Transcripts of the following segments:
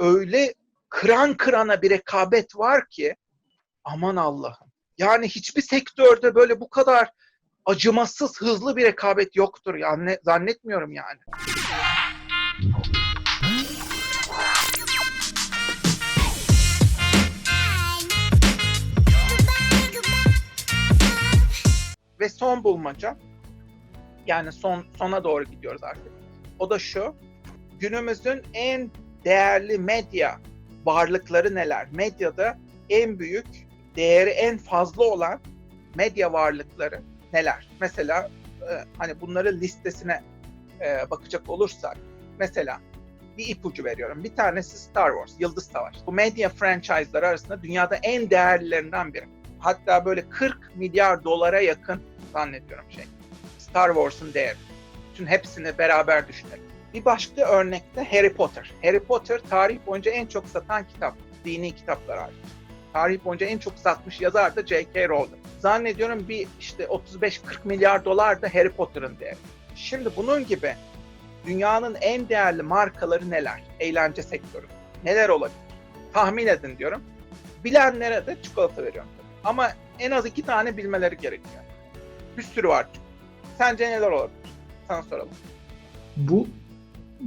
öyle kıran kırana bir rekabet var ki aman Allah'ım. Yani hiçbir sektörde böyle bu kadar acımasız, hızlı bir rekabet yoktur yani zannetmiyorum yani. Ve son bulmaca, yani son sona doğru gidiyoruz artık. O da şu, günümüzün en değerli medya varlıkları neler? Medyada en büyük, değeri en fazla olan medya varlıkları neler? Mesela e, hani bunların listesine e, bakacak olursak, mesela bir ipucu veriyorum. Bir tanesi Star Wars, Yıldız Savaşı. Bu medya franchise'ları arasında dünyada en değerlilerinden biri. Hatta böyle 40 milyar dolara yakın zannediyorum şey. Star Wars'un değeri. Bütün hepsini beraber düşünelim. Bir başka örnekte Harry Potter. Harry Potter tarih boyunca en çok satan kitap. Dini kitaplar hariç. Tarih boyunca en çok satmış yazar da J.K. Rowling. Zannediyorum bir işte 35-40 milyar dolar da Harry Potter'ın değeri. Şimdi bunun gibi dünyanın en değerli markaları neler? Eğlence sektörü. Neler olabilir? Tahmin edin diyorum. Bilenlere de çikolata veriyorum. Ama en az iki tane bilmeleri gerekiyor. Bir sürü var. Sence neler olabilir? Sana soralım. Bu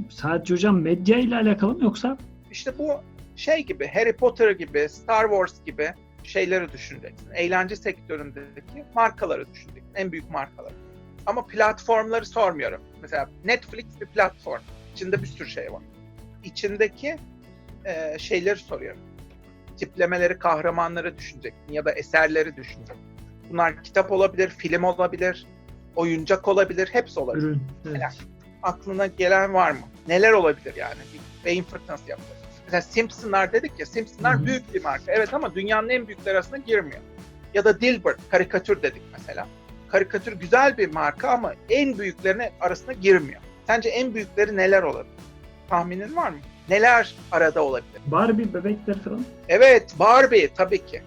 sadece hocam medya ile alakalı mı yoksa İşte bu şey gibi Harry Potter gibi, Star Wars gibi şeyleri düşüneceksin. Eğlence sektöründeki markaları düşüneceksin. En büyük markaları. Ama platformları sormuyorum. Mesela Netflix bir platform. İçinde bir sürü şey var. İçindeki e, şeyleri soruyorum. Tiplemeleri, kahramanları düşüneceksin ya da eserleri düşüneceksin. Bunlar kitap olabilir, film olabilir, oyuncak olabilir, hepsi olabilir. ürün? Evet. Aklına gelen var mı? Neler olabilir yani? Bir beyin fırtınası yapacağız. Mesela Simpsonlar dedik ya, Simpsonlar Hı hı. büyük bir marka. Evet ama dünyanın en büyükleri arasında girmiyor. Ya da Dilbert, karikatür dedik mesela. Karikatür güzel bir marka ama en büyüklerine arasında girmiyor. Sence en büyükleri neler olabilir? Tahminin var mı? Neler arada olabilir? Barbie bebekleri falan. Evet, Barbie tabii ki.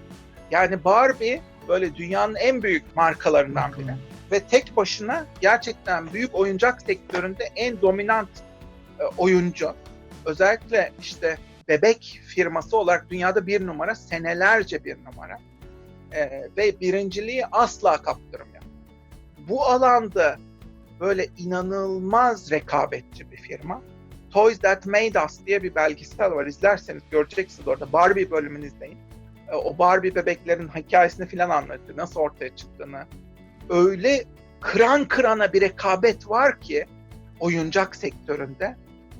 Yani Barbie böyle dünyanın en büyük markalarından biri ve tek başına gerçekten büyük oyuncak sektöründe en dominant e, oyuncu. Özellikle işte bebek firması olarak dünyada bir numara, senelerce bir numara. E, ve birinciliği asla kaptırmıyor. Bu alanda böyle inanılmaz rekabetçi bir firma. Toys That Made Us diye bir belgesel var. İzlerseniz göreceksiniz orada. Barbie bölümünü izleyin. E, O Barbie bebeklerin hikayesini falan anlatıyor. Nasıl ortaya çıktığını, öyle kıran kırana bir rekabet var ki oyuncak sektöründe.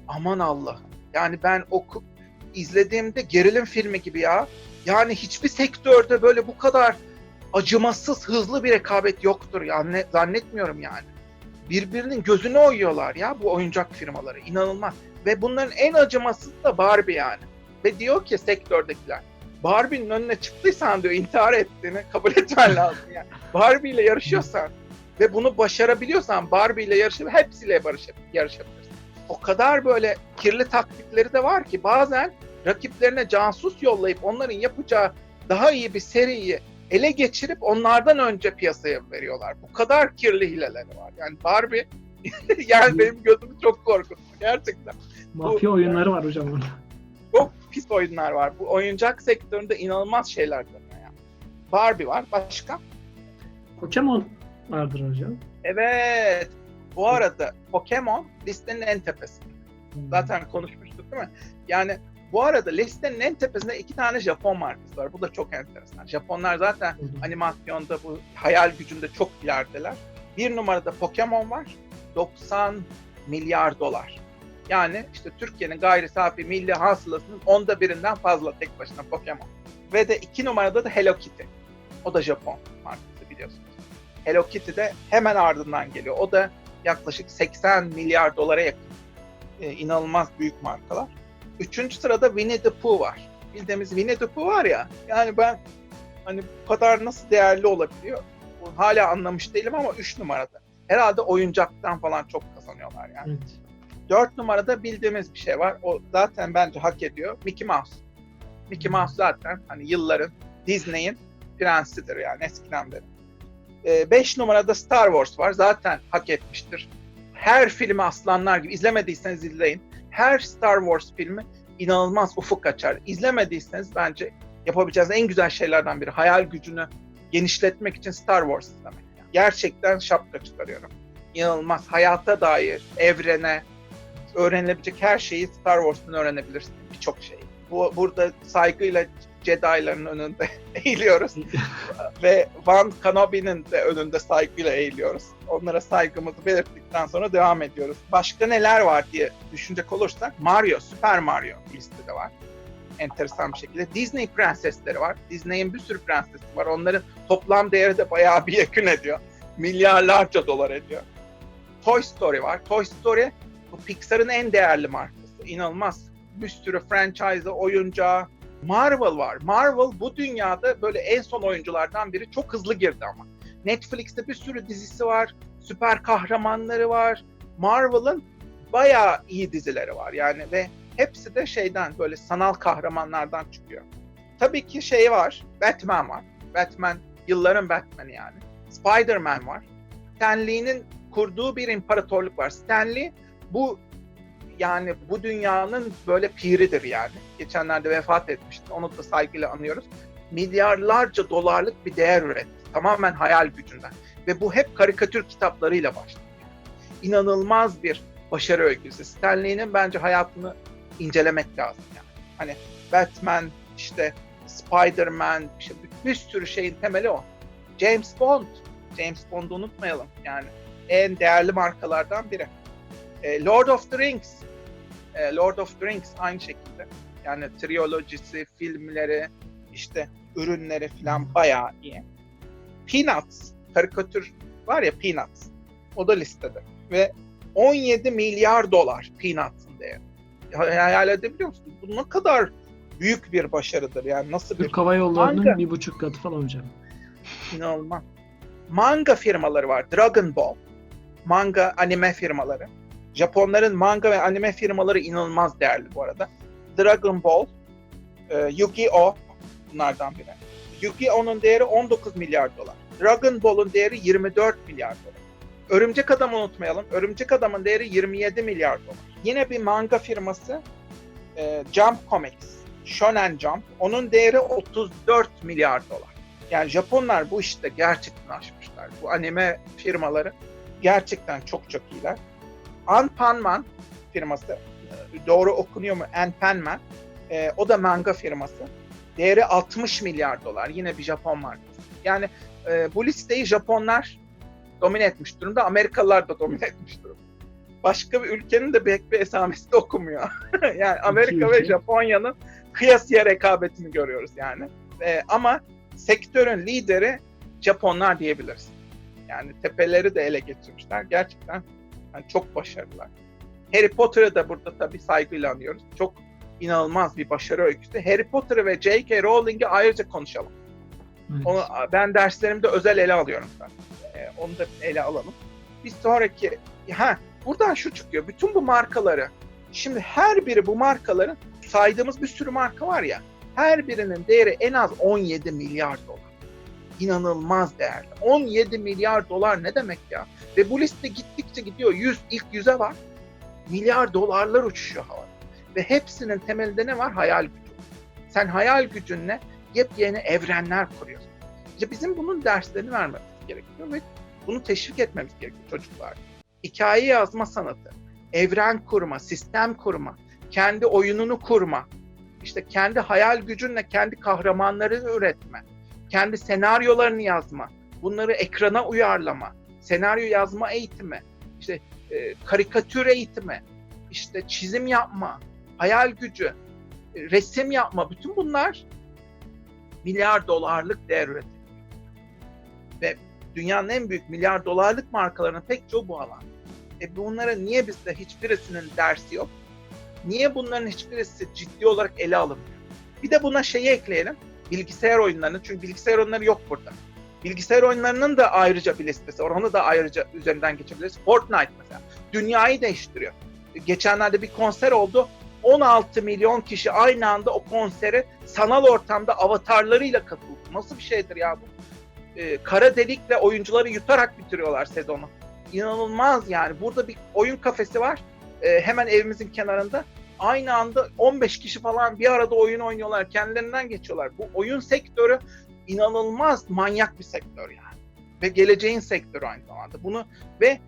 Aman Allah'ım. Yani ben oku izlediğimde gerilim filmi gibi ya. Yani hiçbir sektörde böyle bu kadar acımasız, hızlı bir rekabet yoktur yani zannetmiyorum yani. Birbirinin gözünü oyuyorlar ya bu oyuncak firmaları. inanılmaz. Ve bunların en acımasız da Barbie yani. Ve diyor ki sektördekiler Barbie'nin önüne çıktıysan diyor intihar ettiğini kabul etmen lazım yani. Barbie ile yarışıyorsan ve bunu başarabiliyorsan Barbie ile yarışıp hepsiyle barışıp yarışabilirsin. O kadar böyle kirli taktikleri de var ki bazen rakiplerine casus yollayıp onların yapacağı daha iyi bir seriyi ele geçirip onlardan önce piyasaya veriyorlar. Bu kadar kirli hileleri var. Yani Barbie yani benim gözümü çok korkuttu gerçekten. Mafya oyunları var hocam orada. Çok pis oyunlar var. Bu oyuncak sektöründe inanılmaz şeyler dönüyor yani. Barbie var. Başka? Pokemon vardır hocam. Evet. Bu arada Pokemon listenin en tepesinde. Zaten konuşmuştuk değil mi? Yani bu arada listenin en tepesinde iki tane Japon markası var. Bu da çok enteresan. Japonlar zaten animasyonda bu hayal gücünde çok ilerideler. Bir numarada Pokemon var. 90 milyar dolar. Yani işte Türkiye'nin gayri safi milli hasılasının onda birinden fazla tek başına Pokemon. Ve de iki numarada da Hello Kitty. O da Japon markası biliyorsunuz. Hello Kitty de hemen ardından geliyor. O da yaklaşık 80 milyar dolara yakın. Ee, inanılmaz büyük markalar. Üçüncü sırada Winnie the Pooh var. Bildiğimiz Winnie the Pooh var ya. Yani ben hani bu kadar nasıl değerli olabiliyor? Hala anlamış değilim ama 3 numarada. Herhalde oyuncaktan falan çok kazanıyorlar yani. Evet. 4 numarada bildiğimiz bir şey var. O zaten bence hak ediyor. Mickey Mouse. Mickey Mouse zaten hani yılların Disney'in prensidir yani eskiden beri. 5 numarada Star Wars var. Zaten hak etmiştir. Her filmi aslanlar gibi izlemediyseniz izleyin. Her Star Wars filmi inanılmaz ufuk açar. İzlemediyseniz bence yapabileceğiniz en güzel şeylerden biri. Hayal gücünü genişletmek için Star Wars izlemek. Yani. Gerçekten şapka çıkarıyorum. İnanılmaz. Hayata dair, evrene, öğrenilebilecek her şeyi Star Wars'tan öğrenebilirsiniz. Birçok şeyi. Bu, burada saygıyla Jedi'ların önünde eğiliyoruz. Ve Van Kenobi'nin de önünde saygıyla eğiliyoruz. Onlara saygımızı belirttikten sonra devam ediyoruz. Başka neler var diye düşünecek olursak Mario, Super Mario listede var. Enteresan bir şekilde. Disney prensesleri var. Disney'in bir sürü prensesi var. Onların toplam değeri de bayağı bir yakın ediyor. Milyarlarca dolar ediyor. Toy Story var. Toy Story bu Pixar'ın en değerli markası. İnanılmaz. Bir sürü franchise, oyuncağı. Marvel var. Marvel bu dünyada böyle en son oyunculardan biri. Çok hızlı girdi ama. Netflix'te bir sürü dizisi var. Süper kahramanları var. Marvel'ın bayağı iyi dizileri var yani ve hepsi de şeyden böyle sanal kahramanlardan çıkıyor. Tabii ki şey var. Batman var. Batman yılların Batman'i yani. Spider-Man var. Stan Lee'nin kurduğu bir imparatorluk var. Stan Lee bu yani bu dünyanın böyle piridir yani. Geçenlerde vefat etmişti. Onu da saygıyla anıyoruz. Milyarlarca dolarlık bir değer üretti. Tamamen hayal gücünden. Ve bu hep karikatür kitaplarıyla başladı. İnanılmaz bir başarı öyküsü. Stan Lee'nin bence hayatını incelemek lazım yani. Hani Batman, işte Spider-Man, işte bir sürü şeyin temeli o. James Bond. James Bond'u unutmayalım. Yani en değerli markalardan biri. E, Lord of the Rings. E, Lord of the Rings aynı şekilde. Yani triyolojisi, filmleri, işte ürünleri falan bayağı iyi. Peanuts, karikatür var ya Peanuts. O da listede. Ve 17 milyar dolar Peanuts'ın değeri. Hayal edebiliyor musunuz? Bu ne kadar büyük bir başarıdır yani nasıl bir Türk Hava Yolları'nın Manga. bir buçuk katı falan hocam. inanılmaz. Manga firmaları var. Dragon Ball. Manga anime firmaları. Japonların manga ve anime firmaları inanılmaz değerli bu arada. Dragon Ball, e, Yu-Gi-Oh bunlardan biri. Yu-Gi-Oh'un değeri 19 milyar dolar. Dragon Ball'un değeri 24 milyar dolar. Örümcek Adam'ı unutmayalım. Örümcek Adam'ın değeri 27 milyar dolar. Yine bir manga firması e, Jump Comics, Shonen Jump. Onun değeri 34 milyar dolar. Yani Japonlar bu işte gerçekten aşmışlar. Bu anime firmaları gerçekten çok çok iyiler. Anpanman firması, e, doğru okunuyor mu? Anpanman. E, o da manga firması. Değeri 60 milyar dolar. Yine bir Japon markası. Yani e, bu listeyi Japonlar domine etmiş durumda. Amerikalılar da domine etmiş durumda. Başka bir ülkenin de pek bir esamesi de okumuyor. yani Amerika ve. Japonya'nın kıyasıya rekabetini görüyoruz yani. E, ama sektörün lideri Japonlar diyebiliriz. Yani tepeleri de ele geçirmişler. Gerçekten yani çok başarılılar. Harry Potter'ı da burada tabii saygıyla anıyoruz. Çok inanılmaz bir başarı öyküsü. Harry Potter ve J.K. Rowling'i ayrıca konuşalım. Evet. Onu ben derslerimde özel ele alıyorum ben. Ee, onu da ele alalım. Bir sonraki ha buradan şu çıkıyor. Bütün bu markaları şimdi her biri bu markaların saydığımız bir sürü marka var ya her birinin değeri en az 17 milyar dolar. İnanılmaz değerli. 17 milyar dolar ne demek ya? Ve bu liste gittikçe gidiyor. 100 ilk 100'e var. Milyar dolarlar uçuşuyor havada. Ve hepsinin temelinde ne var? Hayal gücü. Sen hayal gücünle yepyeni evrenler kuruyorsun. İşte bizim bunun derslerini vermemiz gerekiyor ve bunu teşvik etmemiz gerekiyor çocuklar. Hikaye yazma sanatı, evren kurma, sistem kurma, kendi oyununu kurma, işte kendi hayal gücünle kendi kahramanlarını üretme, kendi senaryolarını yazma, bunları ekrana uyarlama, senaryo yazma eğitimi, işte e, karikatür eğitimi, işte çizim yapma, hayal gücü, e, resim yapma, bütün bunlar milyar dolarlık değer üretiyor. Ve dünyanın en büyük milyar dolarlık markalarının pek çoğu bu alan. E bunlara niye bizde hiçbirisinin dersi yok? Niye bunların hiçbirisi ciddi olarak ele alınmıyor? Bir de buna şeyi ekleyelim. Bilgisayar oyunlarını. Çünkü bilgisayar oyunları yok burada. Bilgisayar oyunlarının da ayrıca bir listesi var. Onu da ayrıca üzerinden geçebiliriz. Fortnite mesela. Dünyayı değiştiriyor. Geçenlerde bir konser oldu. 16 milyon kişi aynı anda o konsere sanal ortamda avatarlarıyla katıldı. Nasıl bir şeydir ya bu? Ee, kara delikle oyuncuları yutarak bitiriyorlar sezonu. İnanılmaz yani. Burada bir oyun kafesi var. Ee, hemen evimizin kenarında. Aynı anda 15 kişi falan bir arada oyun oynuyorlar. Kendilerinden geçiyorlar. Bu oyun sektörü inanılmaz manyak bir sektör yani. Ve geleceğin sektörü aynı zamanda. Bunu ve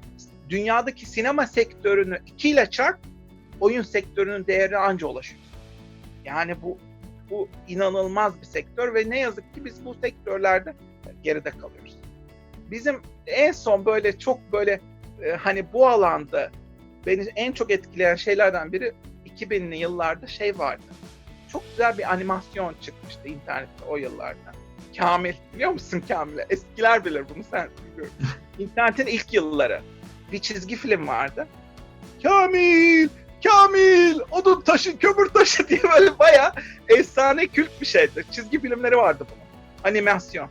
dünyadaki sinema sektörünü ikiyle çarp oyun sektörünün değeri anca ulaşıyor. Yani bu bu inanılmaz bir sektör ve ne yazık ki biz bu sektörlerde geride kalıyoruz. Bizim en son böyle çok böyle e, hani bu alanda beni en çok etkileyen şeylerden biri 2000'li yıllarda şey vardı. Çok güzel bir animasyon çıkmıştı internette o yıllarda. Kamil, biliyor musun Kamil'i? Eskiler bilir bunu sen biliyorum. İnternetin ilk yılları. Bir çizgi film vardı. Kamil, Kamil, odun taşı, kömür taşı diye böyle bayağı efsane kült bir şeydi. Çizgi filmleri vardı bunun. Animasyon.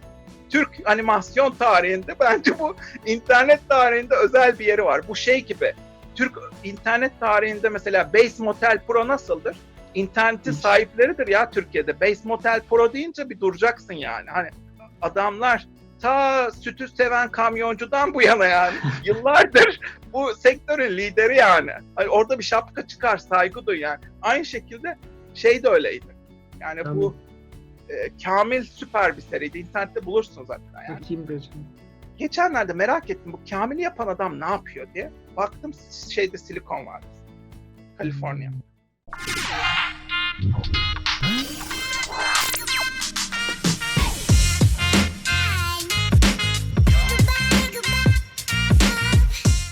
Türk animasyon tarihinde bence bu internet tarihinde özel bir yeri var. Bu şey gibi. Türk internet tarihinde mesela Base Motel Pro nasıldır? İnternetin Hiç. sahipleridir ya Türkiye'de. Base Motel Pro deyince bir duracaksın yani. Hani adamlar ta sütü seven kamyoncudan bu yana yani yıllardır bu sektörün lideri yani. Hani orada bir şapka çıkar, saygı duy yani. Aynı şekilde şey de öyleydi. Yani bu e, Kamil süper bir seriydi. İnternette bulursunuz hatta yani. Bakayım. Geçenlerde merak ettim bu Kamil'i yapan adam ne yapıyor diye. Baktım şeyde silikon vardı. Kaliforniya. Hmm.